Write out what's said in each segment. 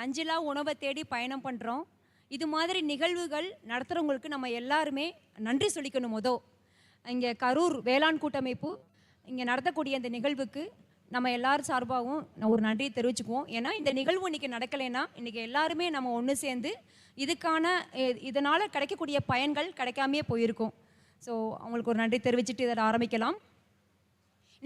நஞ்சிலா உணவை தேடி பயணம் பண்ணுறோம் இது மாதிரி நிகழ்வுகள் நடத்துகிறவங்களுக்கு நம்ம எல்லாருமே நன்றி சொல்லிக்கணும் மொதோ. இங்கே கரூர் வேளாண் கூட்டமைப்பு இங்கே நடத்தக்கூடிய இந்த நிகழ்வுக்கு நம்ம எல்லார் சார்பாகவும் ஒரு நன்றியை தெரிவிச்சுக்குவோம். ஏன்னா இந்த நிகழ்வு இன்றைக்கி நடக்கலைன்னா இன்றைக்கி எல்லாருமே நம்ம ஒன்று சேர்ந்து இதுக்கான இதனால் கிடைக்கக்கூடிய பயன்கள் கிடைக்காமையே போயிருக்கும். ஸோ அவங்களுக்கு ஒரு நன்றி தெரிவிச்சுட்டு இதை ஆரம்பிக்கலாம்.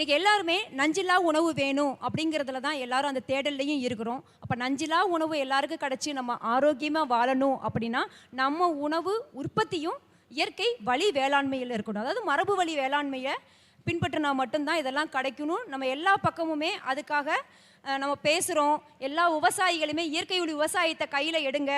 இன்னைக்கு எல்லாருமே நஞ்சில்லா உணவு வேணும் அப்படிங்கிறதுல தான் எல்லாரும் அந்த தேடல்லையும் இருக்கிறோம். அப்போ நஞ்சில்லா உணவு எல்லாருக்கும் கிடச்சி நம்ம ஆரோக்கியமாக வாழணும் அப்படின்னா நம்ம உணவு உற்பத்தியும் இயற்கை வழி வேளாண்மையில் இருக்கணும். அதாவது மரபு வழி வேளாண்மையை பின்பற்றினா மட்டும்தான் இதெல்லாம் கிடைக்கணும். நம்ம எல்லா பக்கமுமே அதுக்காக நம்ம பேசுகிறோம் எல்லா விவசாயிகளுமே இயற்கை ஒளி விவசாயத்தை கையில் எடுங்க.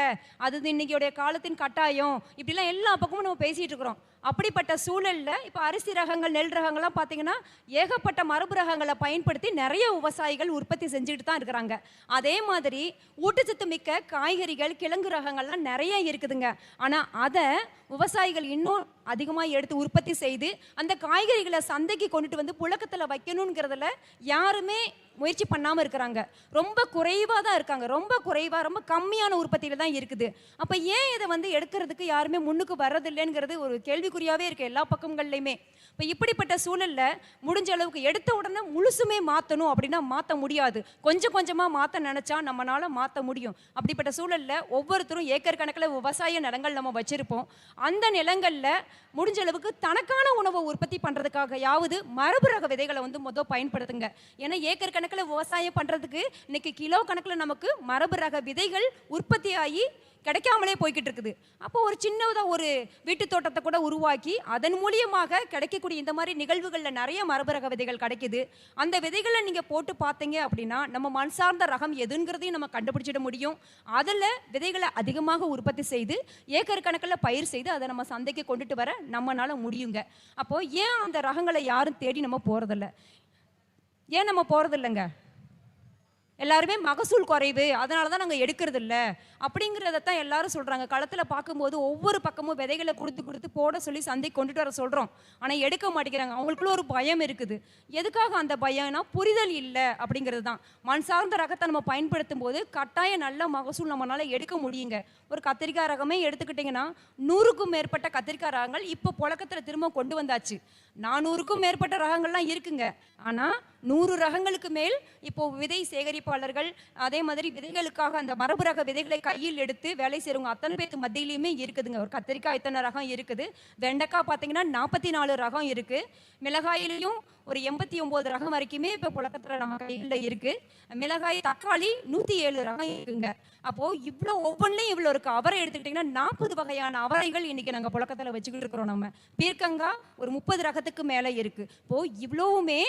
அது இன்னைக்குடைய காலத்தின் கட்டாயம். இப்படிலாம் எல்லா பக்கமும் நம்ம பேசிகிட்டு இருக்கிறோம். அப்படிப்பட்ட சூழலில் இப்போ அரிசி ரகங்கள் நெல் ரகங்கள்லாம் பார்த்தீங்கன்னா ஏகப்பட்ட மரபு ரகங்களை பயன்படுத்தி நிறைய விவசாயிகள் உற்பத்தி செஞ்சுட்டு தான் இருக்கிறாங்க. அதே மாதிரி ஊட்டச்சத்து மிக்க காய்கறிகள் கிழங்கு ரகங்கள்லாம் நிறைய இருக்குதுங்க. ஆனால் அதை விவசாயிகள் இன்னும் அதிகமாக எடுத்து உற்பத்தி செய்து அந்த காய்கறிகளை சந்தைக்கு கொண்டுட்டு வந்து புழக்கத்தில் வைக்கணுங்கிறதுல யாருமே முயற்சி பண்ணாமல் இருக்கிறாங்க. ரொம்ப குறைவாக தான் இருக்காங்க. ரொம்ப குறைவாக ரொம்ப கம்மியான உற்பத்தியில் தான் இருக்குது. அப்போ ஏன் இதை வந்து எடுக்கிறதுக்கு யாருமே முன்னுக்கு வர்றதில்லைங்கிறது ஒரு கேள்விக்குறியாகவே இருக்குது எல்லா பக்கங்கள்லையுமே. இப்போ இப்படிப்பட்ட சூழலில் முடிஞ்ச அளவுக்கு எடுத்த உடனே முழுசுமே மாற்றணும் அப்படின்னா மாற்ற முடியாது. கொஞ்சம் கொஞ்சமாக மாற்ற நினச்சா நம்மளால மாற்ற முடியும். அப்படிப்பட்ட சூழலில் ஒவ்வொருத்தரும் ஏக்கர் கணக்கில் விவசாய நிலங்கள் நம்ம வச்சுருப்போம். அந்த நிலங்களில் முடிஞ்ச அளவுக்கு தனக்கான உணவை உற்பத்தி பண்ணுறதுக்காக யாவது மரபு ரக விதைகளை வந்து மொதல் பயன்படுத்துங்க. ஏன்னா ஏக்கர் கணக்கில் விவசாயம் பண்ணுறதுக்கு இன்னைக்கு கிலோ கணக்கில் நமக்கு மரபு ரக விதைகள் உற்பத்தி ஆகி கிடைக்காமலே போய்கிட்டு இருக்குது. அப்போ ஒரு சின்னதாக ஒரு வீட்டு தோட்டத்தை கூட உருவாக்கி அதன் மூலியமாக கிடைக்கக்கூடிய இந்த மாதிரி நிகழ்வுகளில் நிறைய மரபு ரக விதைகள் கிடைக்குது. அந்த விதைகளை நீங்கள் போட்டு பார்த்தீங்க அப்படின்னா நம்ம மண் சார்ந்த ரகம் எதுங்கிறதையும் நம்ம கண்டுபிடிச்சிட முடியும். அதில் விதைகளை அதிகமாக உற்பத்தி செய்து ஏக்கர் கணக்கில் பயிர் செய்து அதை நம்ம சந்தைக்கு கொண்டுட்டு வர நம்மளால் முடியுங்க. அப்போது ஏன் அந்த ரகங்களை யாரும் தேடி நம்ம போகிறதில்ல ஏன் நம்ம போகிறதில்லைங்க எல்லாருமே மகசூல் குறைவு. அதனால தான் நாங்கள் எடுக்கிறது இல்லை அப்படிங்கிறத தான் எல்லாரும் சொல்கிறாங்க களத்தில் பார்க்கும்போது ஒவ்வொரு பக்கமும் விதைகளை கொடுத்து கொடுத்து போட சொல்லி சந்தை கொண்டுட்டு வர சொல்கிறோம் ஆனால் எடுக்க மாட்டேங்கிறாங்க. அவங்களுக்குள்ள ஒரு பயம் இருக்குது. எதுக்காக அந்த பயம்னா புரிதல் இல்லை அப்படிங்கிறது தான். மண் சார்ந்த ரகத்தை நம்ம பயன்படுத்தும் போது கட்டாயம் நல்ல மகசூல் நம்மளால எடுக்க முடியுங்க. ஒரு கத்திரிக்காய் ரகமே எடுத்துக்கிட்டிங்கன்னா நூறுக்கும் மேற்பட்ட கத்திரிக்காய் ரகங்கள் இப்போ புழக்கத்தில் திரும்ப கொண்டு வந்தாச்சு. நானூறுக்கும் மேற்பட்ட ரகங்கள்லாம் இருக்குங்க. ஆனால் நூறு ரகங்களுக்கு மேல் இப்போ விதை சேகரிப்பாளர்கள் அதே மாதிரி விதைகளுக்காக அந்த மரபு ரக விதைகளை கையில் எடுத்து வேலை செய்கிறவங்க அத்தனை பேருக்கு மத்தியிலையுமே இருக்குதுங்க. ஒரு கத்திரிக்காய் இத்தனை ரகம் இருக்குது. வெண்டைக்காய் பார்த்தீங்கன்னா நாற்பத்தி நாலு ரகம் இருக்குது மிளகாயிலையும் ஒரு எண்பத்தி ஒம்பது ரகம் வரைக்குமே இப்போ புழக்கத்தில் நம்ம கையில் இருக்குது மிளகாய் தக்காளி நூற்றி ஏழு ரகம் இருக்குங்க. அப்போது இவ்வளோ ஒவ்வொன்றையும் இவ்வளோ இருக்குது அவரை எடுத்துக்கிட்டிங்கன்னா நாற்பது வகையான அவரைகள் இன்றைக்கி நாங்கள் புழக்கத்தில் வச்சுக்கிட்டு இருக்கிறோம் நம்ம. பீர்க்கங்காய் ஒரு முப்பது ரகத்துக்கு மேலே இருக்குது இப்போது இவ்வளோவுமே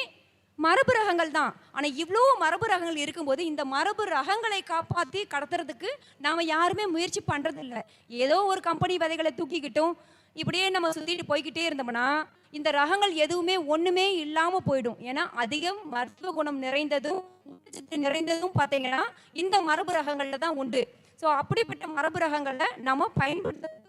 மரபு ரகங்கள் தான். ஆனால் இவ்வளோ மரபு ரகங்கள் இருக்கும்போது இந்த மரபு ரகங்களை காப்பாற்றி கடத்துறதுக்கு நாம் யாருமே முயற்சி பண்ணுறதில்ல ஏதோ ஒரு கம்பெனி விதைகளை தூக்கிக்கிட்டும் இப்படியே நம்ம சுற்றிட்டு போய்கிட்டே இருந்தோம்னா இந்த ரகங்கள் எதுவுமே ஒன்றுமே இல்லாமல் போயிடும். ஏன்னா அதிகம் மருத்துவ குணம் நிறைந்ததும் ஊட்டச்சத்து நிறைந்ததும் பார்த்தீங்கன்னா இந்த மரபு ரகங்களில் தான் உண்டு. ஸோ அப்படிப்பட்ட மரபு ரகங்களை நம்ம பயன்படுத்த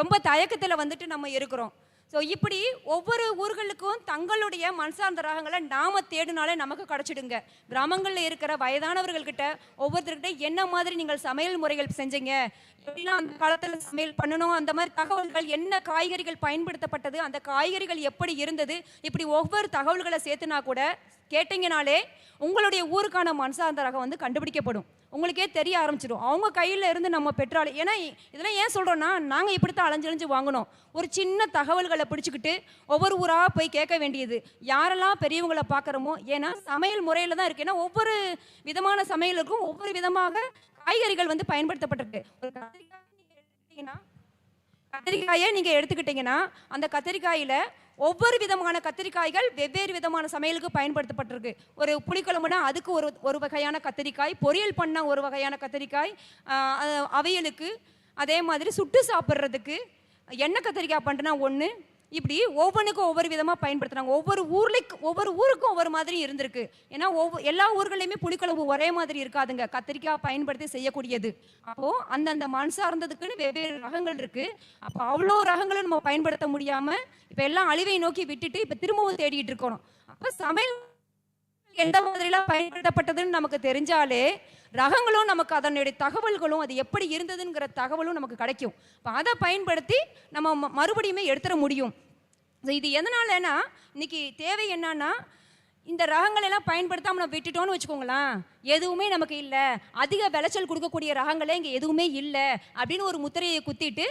ரொம்ப தயக்கத்தில் வந்துட்டு நம்ம இருக்கிறோம். ஸோ இப்படி ஒவ்வொரு ஊர்களுக்கும் தங்களுடைய மனசார்ந்த ராகங்களை ரகங்களை நாம தேடினாலே நமக்கு கிடச்சிடுங்க. கிராமங்களில் இருக்கிற வயதானவர்கள்கிட்ட ஒவ்வொருத்தர்கிட்ட என்ன மாதிரி நீங்கள் சமையல் முறைகள் செஞ்சீங்க? எப்படிலாம் அந்த காலத்தில் சமையல் பண்ணணும்? அந்த மாதிரி தகவல்கள் என்ன காய்கறிகள் பயன்படுத்தப்பட்டது? அந்த காய்கறிகள் எப்படி இருந்தது? இப்படி ஒவ்வொரு தகவல்களை சேர்த்துனா கூட கேட்டீங்கனாலே உங்களுடைய ஊருக்கான மனசார்ந்த ரகம் வந்து கண்டுபிடிக்கப்படும். உங்களுக்கே தெரிய ஆரம்பிச்சிடும். அவங்க கையில் இருந்து நம்ம பெற்றால் ஏன்னா இதெல்லாம் ஏன் சொல்கிறோன்னா நாங்கள் இப்படி தான் அலைஞ்சு வாங்கினோம் ஒரு சின்ன தகவல்களை பிடிச்சிக்கிட்டு ஒவ்வொரு ஊராக போய் கேட்க வேண்டியது. யாரெல்லாம் பெரியவங்களை பார்க்குறோமோ ஏன்னா சமையல் முறையில் தான் இருக்குது ஏன்னா ஒவ்வொரு விதமான சமையலுக்கும் ஒவ்வொரு விதமாக காய்கறிகள் வந்து பயன்படுத்தப்பட்டிருக்கு. ஒரு கத்திரிக்காய் நீங்க கத்திரிக்காயை நீங்கள் எடுத்துக்கிட்டிங்கன்னா அந்த கத்திரிக்காயில் ஒவ்வொரு விதமான கத்திரிக்காய்கள் வெவ்வேறு விதமான சமையலுக்கு பயன்படுத்தப்பட்டிருக்கு. ஒரு புளிக்குழம்புனா அதுக்கு ஒரு ஒரு வகையான கத்திரிக்காய் பொரியல் பண்ணால் ஒரு வகையான கத்திரிக்காய் அவியலுக்கு அதே மாதிரி சுட்டு சாப்பிட்றதுக்கு எண்ணெய் கத்திரிக்காய் பண்ணுறனா ஒன்று இப்படி ஒவ்வொன்றுக்கும் ஒவ்வொரு விதமாக பயன்படுத்துகிறாங்க ஒவ்வொரு ஊர்லைக்கு ஒவ்வொரு ஊருக்கும் ஒவ்வொரு மாதிரி இருந்திருக்கு. ஏன்னா ஒவ்வொரு எல்லா ஊர்களையுமே புளிக்குழம்பு ஒரே மாதிரி இருக்காதுங்க. கத்திரிக்காய் பயன்படுத்தி செய்யக்கூடியது. அப்போது அந்தந்த மண் சார்ந்ததுக்குன்னு வெவ்வேறு ரகங்கள் இருக்குது அப்போ அவ்வளோ ரகங்களும் நம்ம பயன்படுத்த முடியாமல் இப்போ எல்லாம் அழிவை நோக்கி விட்டுட்டு இப்போ திரும்பவும் தேடிட்டு இருக்கணும். அப்போ சமையல் எந்த மாதிரிலாம் பயன்படுத்தப்பட்டதுன்னு நமக்கு தெரிஞ்சாலே ரகங்களும் நமக்கு அதனுடைய தகவல்களும் அது எப்படி இருந்ததுங்கிற தகவலும் நமக்கு கிடைக்கும். இப்போ அதை பயன்படுத்தி நம்ம ம- மறுபடியுமே எடுத்துட முடியும். இது எதனாலனா இன்னைக்கு தேவை என்னன்னா இந்த ரகங்கள் எல்லாம் பயன்படுத்தாம நம்ம விட்டுட்டோம்னு வச்சுக்கோங்களேன். எதுவுமே நமக்கு இல்லை. அதிக விளைச்சல் கொடுக்கக்கூடிய ரகங்களே இங்கே எதுவுமே இல்லை அப்படின்னு ஒரு முத்திரையை குத்திட்டு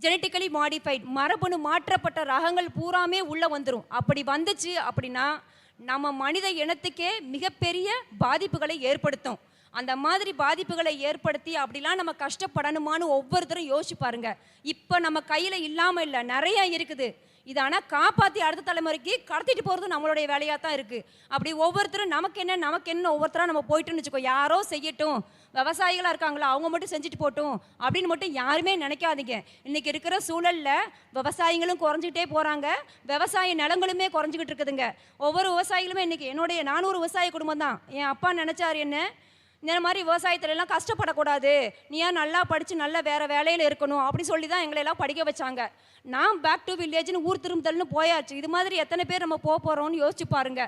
ஜெனட்டிக்கலி மாடிஃபைட் மரபணு மாற்றப்பட்ட ரகங்கள் பூராமே உள்ளே வந்துடும் அப்படி வந்துச்சு அப்படின்னா நம்ம மனித இனத்துக்கே மிகப்பெரிய பாதிப்புகளை ஏற்படுத்தும். அந்த மாதிரி பாதிப்புகளை ஏற்படுத்தி அப்படிலாம் நம்ம கஷ்டப்படணுமான்னு ஒவ்வொருத்தரும் யோசிச்சு பாருங்க. இப்போ நம்ம கையில் இல்லாமல் இல்லை நிறைய இருக்குது. இது ஆனால் காப்பாற்றி அடுத்த தலைமுறைக்கு கடத்திட்டு போகிறது நம்மளுடைய வேலையாக தான் இருக்குது அப்படி ஒவ்வொருத்தரும் நமக்கு என்ன நமக்கு என்ன ஒவ்வொருத்தராக நம்ம போயிட்டோம்னு வச்சுக்கோ யாரோ செய்யட்டும். விவசாயிகளாக இருக்காங்களா அவங்க மட்டும் செஞ்சுட்டு போட்டும். அப்படின்னு மட்டும் யாருமே நினைக்காதீங்க. இன்னைக்கு இருக்கிற சூழலில் விவசாயிகளும் குறைஞ்சிக்கிட்டே போகிறாங்க விவசாய நிலங்களுமே குறைஞ்சிக்கிட்டு இருக்குதுங்க. ஒவ்வொரு விவசாயிகளுமே இன்றைக்கி என்னுடைய நானூறு விவசாய குடும்பம் தான். என் அப்பா நினச்சார் என்ன இந்த மாதிரி விவசாயத்துலலாம் கஷ்டப்படக்கூடாது. நீ ஏன் நல்லா படித்து நல்ல வேறு வேலையில் இருக்கணும் அப்படி சொல்லி தான் எங்களை எல்லாம் படிக்க வச்சாங்க. நான் பேக் டு வில்லேஜ்னு ஊர் திரும்புதல்னு போயாச்சு. இது மாதிரி எத்தனை பேர் நம்ம போக போகிறோம்னு யோசிச்சு பாருங்க.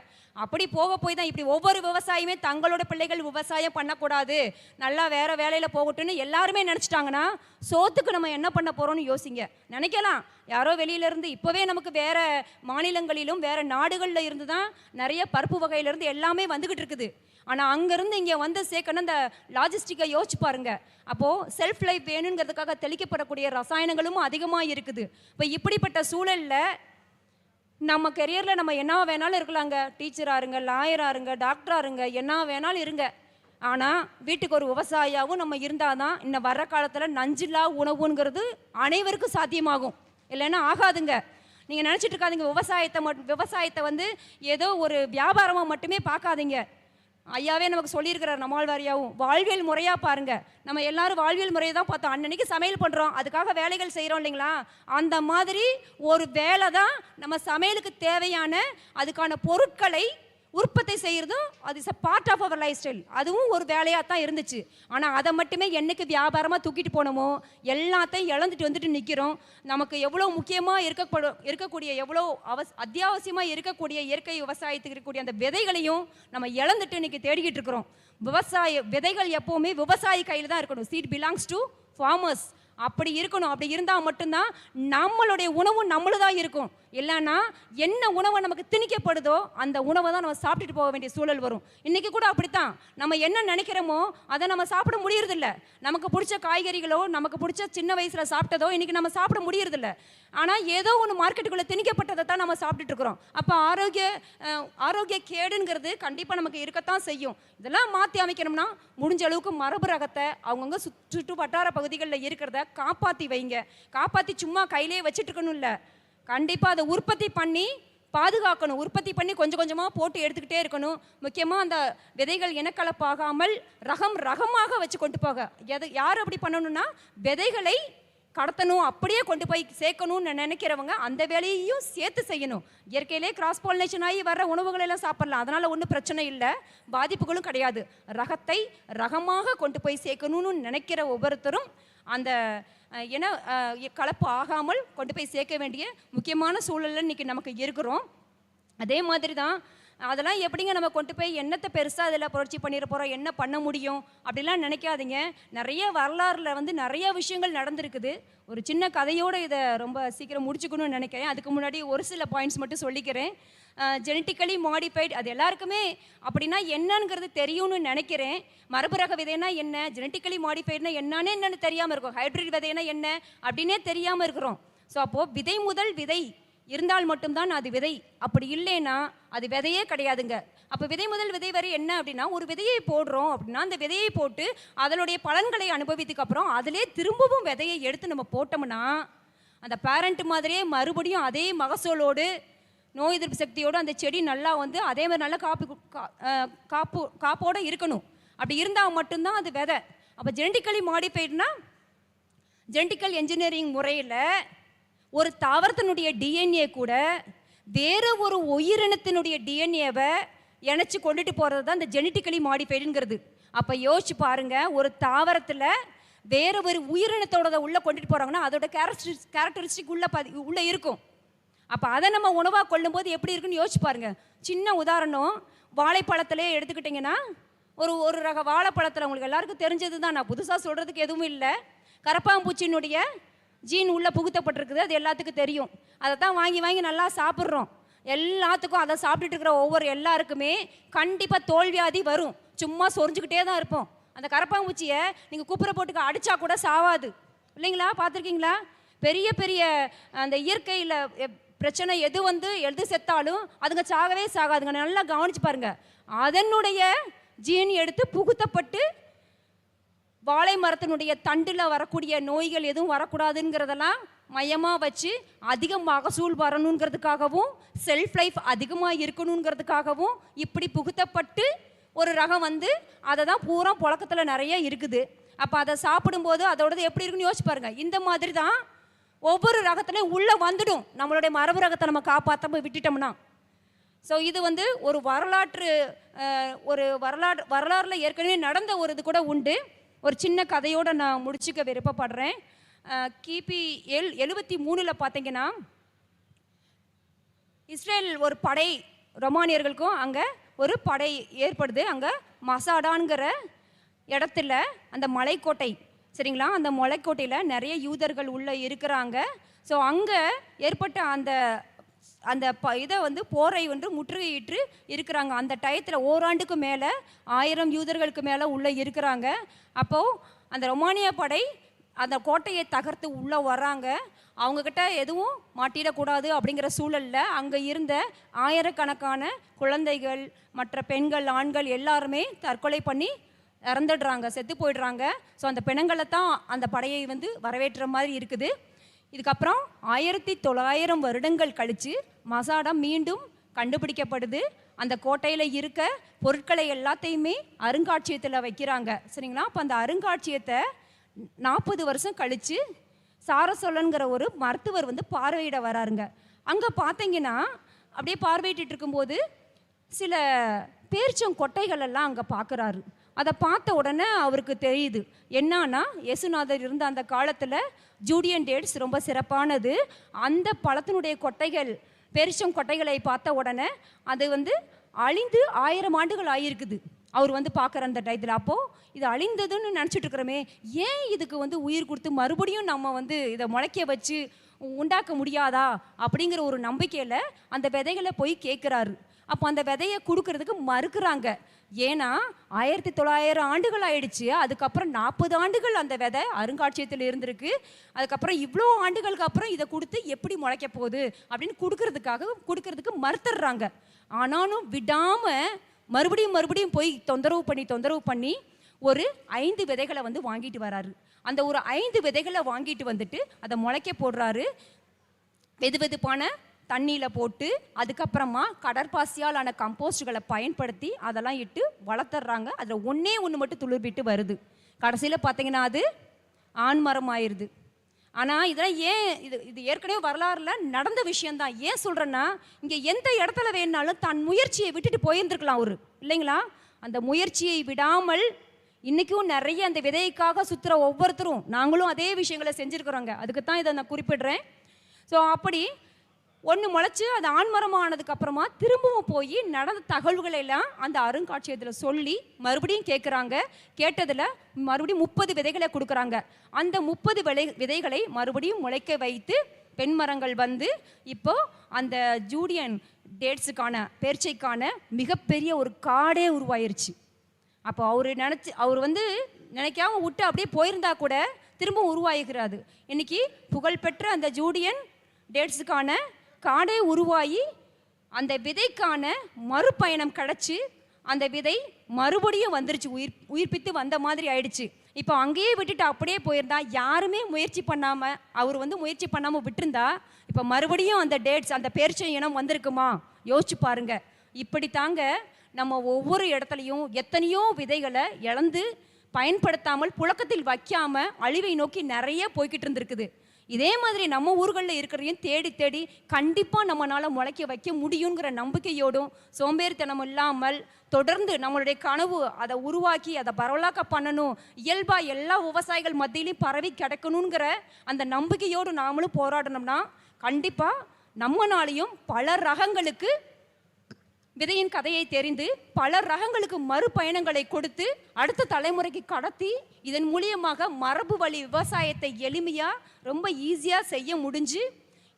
அப்படி போக போய் தான் இப்படி ஒவ்வொரு விவசாயியுமே தங்களோட பிள்ளைகள் விவசாயம் பண்ணக்கூடாது. நல்லா வேறு வேலையில் போகட்டும்னு எல்லாருமே நினச்சிட்டாங்கன்னா சோத்துக்கு நம்ம என்ன பண்ண போகிறோம்னு யோசிங்க. நினைக்கலாம். யாரோ வெளியில இருந்து இப்போவே நமக்கு வேறு மாநிலங்களிலும் வேறு நாடுகளில் இருந்து தான் நிறைய பருப்பு வகையிலேருந்து எல்லாமே வந்துக்கிட்டு இருக்குது ஆனால் அங்கேருந்து இங்கே வந்து சேர்க்கணும் அந்த லாஜிஸ்டிக்கை யோசிச்சு பாருங்க. அப்போது செல்ஃப் லைஃப் வேணுங்கிறதுக்காக தெளிக்கப்படக்கூடிய ரசாயனங்களும் அதிகமாக இருக்குது. இப்போ இப்படிப்பட்ட சூழலில் நம்ம கெரியரில் நம்ம என்ன வேணாலும் இருக்கலாங்க. டீச்சராக இருங்க லாயராக இருங்க டாக்டராக இருங்க என்ன வேணாலும் இருங்க. ஆனால் வீட்டுக்கு ஒரு விவசாயியாகவும் நம்ம இருந்தால் தான் இன்னும் வர்ற காலத்தில் நஞ்சில்லா உணவுங்கிறது அனைவருக்கும் சாத்தியமாகும். இல்லைன்னா ஆகாதுங்க. நீங்கள் நினச்சிட்டு இருக்காதிங்க. விவசாயத்தை மட்டும் விவசாயத்தை வந்து ஏதோ ஒரு வியாபாரமாக மட்டுமே பார்க்காதீங்க. ஐயாவே நமக்கு சொல்லியிருக்கிறார் நம்மாழ்வாரியாவும். வாழ்வியல் முறையாக பாருங்க. நம்ம எல்லாரும் வாழ்வியல் முறையை தான் பார்த்தோம். அன்னன்னைக்கு சமையல் பண்ணுறோம் அதுக்காக வேலைகள் செய்கிறோம் இல்லைங்களா? அந்த மாதிரி ஒரு வேலை தான் நம்ம சமையலுக்கு தேவையான அதுக்கான பொருட்களை உற்பத்தி செய்கிறதும் அது is a part of our life style அதுவும் ஒரு வேலையாக தான் இருந்துச்சு. ஆனால் அதை மட்டுமே என்னைக்கு வியாபாரமாக தூக்கிட்டு போனோமோ எல்லாத்தையும் இழந்துட்டு வந்துட்டு நிற்கிறோம் நமக்கு எவ்வளோ முக்கியமாக இருக்கப்படும் இருக்கக்கூடிய எவ்வளோ அவஸ் அத்தியாவசியமாக இருக்கக்கூடிய இயற்கை விவசாயத்துக்கு இருக்கக்கூடிய அந்த விதைகளையும் நம்ம இழந்துட்டு இன்னைக்கு தேடிக்கிட்டு இருக்கிறோம். விவசாய விதைகள் எப்போவுமே விவசாயி கையில் தான் இருக்கணும். சீட் பிலாங்ஸ் டு ஃபார்மர்ஸ் அப்படி இருக்கணும். அப்படி இருந்தால் மட்டும்தான் நம்மளுடைய உணவும் நம்மளுதான் இருக்கும். இல்லைன்னா என்ன உணவை நமக்கு திணிக்கப்படுதோ அந்த உணவை தான் நம்ம சாப்பிட்டுட்டு போக வேண்டிய சூழல் வரும். இன்னைக்கு கூட அப்படித்தான். நம்ம என்ன நினைக்கிறோமோ அதை நம்ம சாப்பிட முடியறதில்ல. நமக்கு பிடிச்ச காய்கறிகளோ நமக்கு பிடிச்ச சின்ன வயசில் சாப்பிட்டதோ இன்னைக்கு நம்ம சாப்பிட முடியறதில்ல. ஆனால் ஏதோ ஒன்று மார்க்கெட்டுக்குள்ளே திணிக்கப்பட்டதை தான் நம்ம சாப்பிட்டுட்டு இருக்கிறோம். அப்போ ஆரோக்கிய ஆரோக்கிய கேடுங்கிறது கண்டிப்பாக நமக்கு இருக்கத்தான் செய்யும். இதெல்லாம் மாற்றி அமைக்கணும்னா முடிஞ்ச அளவுக்கு மரபு ரகத்தை அவங்கவுங்க சுற்று வட்டார பகுதிகளில் இருக்கிறத காப்பாற்றி வைங்க. காப்பாற்றி சும்மா கையிலே வச்சுட்டு இருக்கணும் இல்லை கண்டிப்பாக அதை உற்பத்தி பண்ணி பாதுகாக்கணும். உற்பத்தி பண்ணி கொஞ்சம் கொஞ்சமாக போட்டு எடுத்துக்கிட்டே இருக்கணும். முக்கியமாக அந்த விதைகள் இனக்கலப்பாகாமல் ரகம் ரகமாக வச்சு கொண்டு போக. எது யார் அப்படி பண்ணணும்னா விதைகளை கடத்தணும் அப்படியே கொண்டு போய் சேர்க்கணும்னு நினைக்கிறவங்க அந்த வேலையையும் சேர்த்து செய்யணும். இயற்கையிலே கிராஸ் பாலினேஷன் ஆகி வர்ற உணவுகளெல்லாம் சாப்பிடலாம். அதனால் ஒன்றும் பிரச்சனை இல்லை. பாதிப்புகளும் கிடையாது. ரகத்தை ரகமாக கொண்டு போய் சேர்க்கணும்னு நினைக்கிற ஒவ்வொருத்தரும் அந்த அஹ், இன கலப்பு ஆகாமல் கொண்டு போய் சேர்க்க வேண்டிய முக்கியமான சூழலில் இன்னைக்கு நமக்கு இருக்கிறோம். அதே மாதிரி தான் அதெல்லாம் எப்படிங்க நம்ம கொண்டு போய் என்னத்தை பெருசாக அதில் புரட்சி பண்ணிட போகிறோம் என்ன பண்ண முடியும்? அப்படிலாம் நினைக்காதீங்க. நிறைய வரலாறுல வந்து நிறைய விஷயங்கள் நடந்திருக்குது. ஒரு சின்ன கதையோடு இதை ரொம்ப சீக்கிரம் முடிச்சுக்கணும்னு நினைக்கிறேன். அதுக்கு முன்னாடி ஒரு சில பாயிண்ட்ஸ் மட்டும் சொல்லிக்கிறேன். ஜெனட்டிக்கலி மாடிஃபைட் அது எல்லாருக்குமே அப்படின்னா என்னங்கிறது தெரியும்னு நினைக்கிறேன். மரபு ரக விதைனா என்ன? ஜெனட்டிக்கலி மாடிஃபைட்னா என்னன்னு என்னன்னு தெரியாமல் இருக்கும். ஹைப்ரிட் விதைனா என்ன? அப்படின்னே தெரியாமல் இருக்கிறோம். ஸோ அப்போது விதை முதல் விதை இருந்தால் மட்டும்தான் அது விதை. அப்படி இல்லைன்னா அது விதையே கிடையாதுங்க. அப்போ விதை முதல் விதை வரை என்ன அப்படின்னா ஒரு விதையை போடுறோம் அப்படின்னா அந்த விதையை போட்டு அதனுடைய பலன்களை அனுபவித்துக்கப்புறம் அதிலே திரும்பவும் விதையை எடுத்து நம்ம போட்டோம்னா அந்த பேரண்ட் மாதிரியே மறுபடியும் அதே மகசூலோடு நோய் எதிர்ப்பு சக்தியோடு அந்த செடி நல்லா வந்து அதே மாதிரி நல்லா காப்பு கா- காப்பு காப்போடு இருக்கணும். அப்படி இருந்தால் மட்டும்தான் அது விதை. அப்போ ஜெனடிக்கலி மாடிஃபைட்னா ஜெனடிக்கல் என்ஜினியரிங் முறையில் ஒரு தாவரத்தினுடைய டிஎன்ஏ கூட வேறு ஒரு உயிரினத்தினுடைய டிஎன்ஏவை இணைச்சி கொண்டுட்டு போகிறது தான் இந்த ஜெனட்டிக்கலி மாடிஃபைடுங்கிறது அப்போ யோசிச்சு பாருங்க ஒரு தாவரத்தில் வேறு ஒரு உயிரினத்தோட உள்ளே கொண்டுட்டு போகிறாங்கன்னா அதோட கேரக்டரிஸ் கேரக்டரிஸ்டிக் உள்ளே பதி உள்ளே இருக்கும். அப்போ அதை நம்ம உணவாக கொள்ளும்போது எப்படி இருக்குன்னு யோசிச்சு பாருங்க. சின்ன உதாரணம் வாழைப்பழத்திலே எடுத்துக்கிட்டிங்கன்னா ஒரு ஒரு ரக வாழைப்பழத்தில் உங்களுக்கு எல்லாருக்கும் தெரிஞ்சது தான் நான் புதுசாக சொல்கிறதுக்கு எதுவும் இல்லை. கரப்பாம்பூச்சியினுடைய ஜீன் உள்ளே புகுத்தப்பட்டிருக்குது அது எல்லாத்துக்கும் தெரியும். அதை தான் வாங்கி வாங்கி நல்லா சாப்பிட்றோம். எல்லாத்துக்கும் அதை சாப்பிட்டுட்டு இருக்கிற ஒவ்வொரு எல்லாருக்குமே கண்டிப்பாக தோல்வியாதி வரும். சும்மா சொரிஞ்சுக்கிட்டே தான் இருப்போம். அந்த கரப்பாம்பூச்சியை நீங்கள் குப்புற போட்டுக்க அடித்தா கூட சாவாது. இல்லைங்களா? பார்த்துருக்கீங்களா? பெரிய பெரிய அந்த இயற்கையில் பிரச்சனை எது வந்து எது செத்தாலும் அதுங்க சாகவே சாகாதுங்க. நல்லா கவனிச்சு பாருங்க. அதனுடைய ஜீன் எடுத்து புகுத்தப்பட்டு வாழை மரத்தினுடைய தண்டில் வரக்கூடிய நோய்கள் எதுவும் வரக்கூடாதுங்கிறதெல்லாம் மையமாக வச்சு அதிக மகசூல் வரணுங்கிறதுக்காகவும் செல்ஃப் லைஃப் அதிகமாக இருக்கணுங்கிறதுக்காகவும் இப்படி புகுத்தப்பட்டு ஒரு ரகம் வந்து அதை தான் பூரா புழக்கத்தில் நிறைய இருக்குது. அப்போ அதை சாப்பிடும்போது அதோடது எப்படி இருக்குன்னு யோசிச்சு பாருங்கள் இந்த மாதிரி தான் ஒவ்வொரு ரகத்துலையும் உள்ளே வந்துடும். நம்மளுடைய மரபு ரகத்தை நம்ம காப்பாற்றாம விட்டுட்டோம்னா. ஸோ இது வந்து ஒரு வரலாற்று ஒரு வரலாற்று வரலாறில் ஏற்கனவே நடந்த ஒரு இது கூட உண்டு. ஒரு சின்ன கதையோடு நான் முடிச்சுக்க விருப்பப்படுறேன். கிபி எல் எழுபத்தி மூணில் பார்த்தீங்கன்னா இஸ்ரேல் ஒரு படை ரொமானியர்களுக்கும் அங்கே ஒரு படை ஏற்படுது. அங்கே மசாடான்கிற இடத்துல அந்த மலைக்கோட்டை சரிங்களா? அந்த மலைக்கோட்டையில் நிறைய யூதர்கள் உள்ளே இருக்கிறாங்க. ஸோ அங்கே ஏற்பட்ட அந்த அந்த ப இதை வந்து போரை வந்து முற்றுகையிட்டு இருக்கிறாங்க. அந்த டயத்தில் ஓராண்டுக்கு மேலே ஆயிரம் யூதர்களுக்கு மேலே உள்ளே இருக்கிறாங்க. அப்போது அந்த ரொமானிய படை அந்த கோட்டையை தகர்த்து உள்ளே வராங்க அவங்கக்கிட்ட எதுவும் மாட்டிடக்கூடாது அப்படிங்கிற சூழலில் அங்கே இருந்த ஆயிரக்கணக்கான குழந்தைகள் மற்ற பெண்கள் ஆண்கள் எல்லாருமே தற்கொலை பண்ணி இறந்துடுறாங்க செத்து போயிடுறாங்க. ஸோ அந்த பிணங்களை தான் அந்த படையை வந்து வரவேற்ற மாதிரி இருக்குது. இதுக்கப்புறம் ஆயிரத்தி தொள்ளாயிரம் வருடங்கள் கழித்து மசாடா மீண்டும் கண்டுபிடிக்கப்படுது. அந்த கோட்டையில் இருக்க பொருட்களை எல்லாத்தையுமே அருங்காட்சியகத்தில் வைக்கிறாங்க. சரிங்களா? அப்போ அந்த அருங்காட்சியகத்தை நாற்பது வருஷம் கழித்து சாரசோலன்கிற ஒரு மருத்துவர் வந்து பார்வையிட வராருங்க. அங்கே பார்த்தீங்கன்னா அப்படியே பார்வையிட்டு இருக்கும்போது சில பேர்ச்சம் கொட்டைகள் எல்லாம் அங்கே பார்க்குறாரு அதை பார்த்த உடனே அவருக்கு தெரியுது. என்னன்னா இயேசுநாதர் இருந்த அந்த காலத்தில் ஜூடியன் டேட்ஸ் ரொம்ப சிறப்பானது. அந்த பழத்தினுடைய கொட்டைகள் பெருச்சம் கொட்டைகளை பார்த்த உடனே அது வந்து அழிந்து ஆயிரம் ஆண்டுகள் ஆகியிருக்குது அவர் வந்து பார்க்குற அந்த டயத்தில். அப்போது இது அழிந்ததுன்னு நினச்சிட்டு இருக்கிறோமே ஏன் இதுக்கு வந்து உயிர் கொடுத்து மறுபடியும் நம்ம வந்து இதை முளைக்க வச்சு உண்டாக்க முடியாதா? அப்படிங்கிற ஒரு நம்பிக்கையில் அந்த விதைகளை போய் கேட்குறாரு. அப்போ அந்த விதையை கொடுக்கறதுக்கு மறுக்கிறாங்க. ஏன்னா ஆயிரத்தி தொள்ளாயிரம் ஆண்டுகள் ஆயிடுச்சு அதுக்கப்புறம் நாற்பது ஆண்டுகள் அந்த விதை அருங்காட்சியகத்தில் இருந்திருக்கு. அதுக்கப்புறம் இவ்வளோ ஆண்டுகளுக்கு அப்புறம் இதை கொடுத்து எப்படி முளைக்க போகுது அப்படின்னு கொடுக்கறதுக்காக கொடுக்கறதுக்கு மறுத்துடுறாங்க ஆனாலும் விடாமல் மறுபடியும் மறுபடியும் போய் தொந்தரவு பண்ணி தொந்தரவு பண்ணி ஒரு ஐந்து விதைகளை வந்து வாங்கிட்டு வராரு. அந்த ஒரு ஐந்து விதைகளை வாங்கிட்டு வந்துட்டு அதை முளைக்க போடுறாரு. வெது வெதுப்பான தண்ணியில் போட்டு அதுக்கப்புறமா கடற்பாசியால் ஆன கம்போஸ்ட்களை பயன்படுத்தி அதெல்லாம் இட்டு வளர்த்துறாங்க. அதில் ஒன்றே ஒன்று மட்டும் துளிர்விட்டு வருது. கடைசியில் பார்த்தீங்கன்னா அது ஆண்மரம் ஆயிடுது ஆனால் இதெல்லாம் ஏன் இது இது ஏற்கனவே வரலாறுல நடந்த விஷயந்தான் ஏன் சொல்கிறேன்னா இங்கே எந்த இடத்துல வேணாலும் தன் முயற்சியை விட்டுட்டு போயிருந்துருக்கலாம் ஒரு இல்லைங்களா? அந்த முயற்சியை விடாமல் இன்றைக்கும் நிறைய அந்த விதைக்காக சுற்றுற ஒவ்வொருத்தரும் நாங்களும் அதே விஷயங்களை செஞ்சுருக்குறோங்க. அதுக்கு தான் இதை நான் குறிப்பிடுறேன். ஸோ அப்படி ஒன்று முளைச்சு அது ஆண்மரமானதுக்கு அப்புறமா திரும்பவும் போய் நடந்த தகவல்களை எல்லாம் அந்த அருங்காட்சியகத்தில் சொல்லி மறுபடியும் கேட்குறாங்க கேட்டதில் மறுபடியும் முப்பது விதைகளை கொடுக்குறாங்க. அந்த முப்பது விதை விதைகளை மறுபடியும் முளைக்க வைத்து பெண் மரங்கள் வந்து இப்போ அந்த ஜூடியன் டேட்ஸுக்கான பேர்ச்சைக்கான மிகப்பெரிய ஒரு காடே உருவாயிருச்சு. அப்போ அவர் நினச்சி அவர் வந்து நினைக்காம விட்டு அப்படியே போயிருந்தா கூட திரும்ப உருவாகிக்கிறாரு இன்னைக்கு புகழ்பெற்ற அந்த ஜூடியன் டேட்ஸுக்கான காடே உருவாகி அந்த விதைக்கான மறுபயணம் கிடச்சி அந்த விதை மறுபடியும் வந்துருச்சு உயிர் உயிர்ப்பித்து வந்த மாதிரி ஆயிடுச்சு. இப்போ அங்கேயே விட்டுட்டு அப்படியே போயிருந்தா யாருமே முயற்சி பண்ணாமல் அவர் வந்து முயற்சி பண்ணாமல் விட்டுருந்தா இப்போ மறுபடியும் அந்த டேட்ஸ் அந்த பேர்ச்சை இனம் வந்திருக்குமா? யோசிச்சு பாருங்க. இப்படி தாங்க நம்ம ஒவ்வொரு இடத்துலையும் எத்தனையோ விதைகளை இழந்து பயன்படுத்தாமல் புழக்கத்தில் வைக்காமல் அழிவை நோக்கி நிறைய போய்கிட்டு இருந்திருக்குது. இதே மாதிரி நம்ம ஊர்களில் இருக்கிறதையும் தேடி தேடி கண்டிப்பாக நம்மளால் முளைக்க வைக்க முடியுங்கிற நம்பிக்கையோடும் சோம்பேறித்தனம் இல்லாமல் தொடர்ந்து நம்மளுடைய கனவு அதை உருவாக்கி அதை பரவலாக்க பண்ணணும் இயல்பாக எல்லா விவசாயிகள் மத்தியிலையும் பரவி கிடக்கணுங்கிற அந்த நம்பிக்கையோடு நாமளும் போராடணும்னா கண்டிப்பாக நம்மனாலையும் பல ரகங்களுக்கு விதையின் கதையை தெரிந்து பல ரகங்களுக்கு மறுபயணங்களை கொடுத்து அடுத்த தலைமுறைக்கு கடத்தி இதன் மூலியமாக மரபு வழி விவசாயத்தை எளிமையாக ரொம்ப ஈஸியாக செய்ய முடிஞ்சு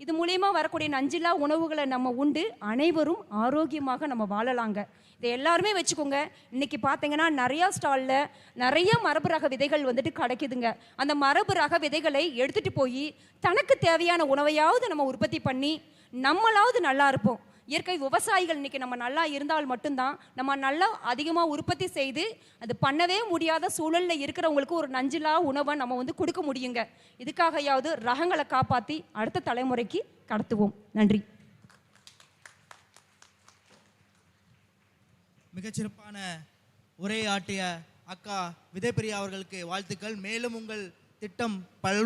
இது மூலியமாக வரக்கூடிய நஞ்சில்லா உணவுகளை நம்ம உண்டு அனைவரும் ஆரோக்கியமாக நம்ம வாழலாங்க. இதை எல்லாருமே வச்சுக்கோங்க. இன்னைக்கு பார்த்தீங்கன்னா நிறையா ஸ்டாலில் நிறைய மரபு ரக விதைகள் வந்துட்டு கிடைக்குதுங்க. அந்த மரபு ரக விதைகளை எடுத்துகிட்டு போய் தனக்கு தேவையான உணவையாவது நம்ம உற்பத்தி பண்ணி நம்மளாவது நல்லா இருப்போம். இயற்கை விவசாயிகள் இன்னைக்கு நம்ம நல்லா இருந்தால் மட்டும்தான் நம்ம நல்லா அதிகமாக உற்பத்தி செய்து அது பண்ணவே முடியாத சூழலில் இருக்கிறவங்களுக்கு ஒரு நஞ்சிலா உணவை நம்ம வந்து கொடுக்க முடியுங்க. இதுக்காகையாவது ரகங்களை காப்பாற்றி அடுத்த தலைமுறைக்கு கடத்துவோம். நன்றி. மிகச்சிறப்பான உரையாற்றிய அக்கா விதைப்பிரியா அவர்களுக்கு வாழ்த்துக்கள். மேலும் உங்கள் திட்டம் பல்